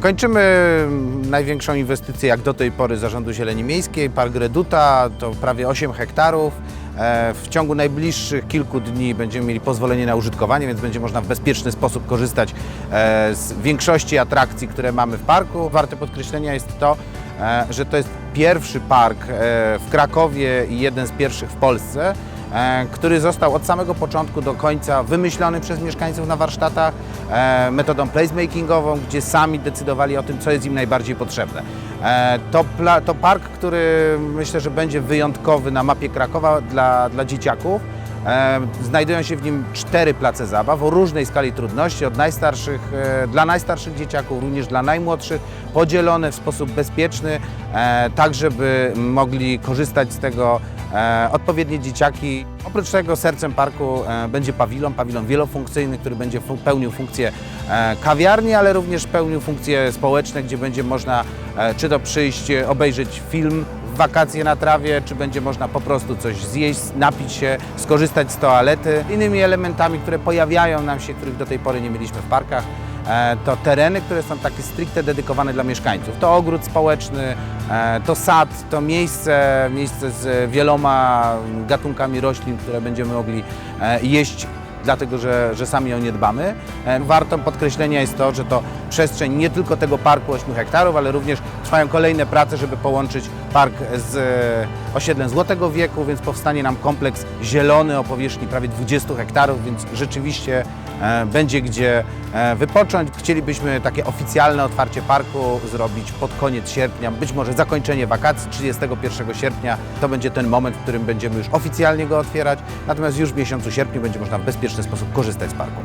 Kończymy największą inwestycję jak do tej pory Zarządu Zieleni Miejskiej, Park Reduta, to prawie 8 hektarów. E, W ciągu najbliższych kilku dni będziemy mieli pozwolenie na użytkowanie, więc będzie można w bezpieczny sposób korzystać e, z większości atrakcji, które mamy w parku. Warte podkreślenia jest to, e, że to jest pierwszy park w Krakowie i jeden z pierwszych w Polsce, który został od samego początku do końca wymyślony przez mieszkańców na warsztatach e, metodą placemakingową, gdzie sami decydowali o tym, co jest im najbardziej potrzebne. E, To, to park, który myślę, że będzie wyjątkowy na mapie Krakowa dla, dla dzieciaków. E, Znajdują się w nim cztery place zabaw o różnej skali trudności, od najstarszych, e, dla najstarszych dzieciaków, również dla najmłodszych, podzielone w sposób bezpieczny, e, tak żeby mogli korzystać z tego odpowiednie dzieciaki. Oprócz tego sercem parku będzie pawilon, pawilon wielofunkcyjny, który będzie pełnił funkcję kawiarni, ale również pełnił funkcje społeczne, gdzie będzie można czy to przyjść, obejrzeć film wakacje na trawie, czy będzie można po prostu coś zjeść, napić się, skorzystać z toalety. Innymi elementami, które pojawiają nam się, których do tej pory nie mieliśmy w parkach, e, to tereny, które są takie stricte dedykowane dla mieszkańców. To ogród społeczny, e, to sad, to miejsce, miejsce z wieloma gatunkami roślin, które będziemy mogli e, jeść dlatego że, że sami o nie dbamy. Warto podkreślenia jest to, że to przestrzeń nie tylko tego parku 8 hektarów, ale również trwają kolejne prace, żeby połączyć park z e, osiedlem Złotego Wieku, więc powstanie nam kompleks zielony o powierzchni prawie 20 hektarów, więc rzeczywiście e, będzie gdzie e, wypocząć. Chcielibyśmy takie oficjalne otwarcie parku zrobić pod koniec sierpnia, być może zakończenie wakacji 31 sierpnia. To będzie ten moment, w którym będziemy już oficjalnie go otwierać, natomiast już w miesiącu sierpniu będzie można w bezpieczny sposób korzystać z parku.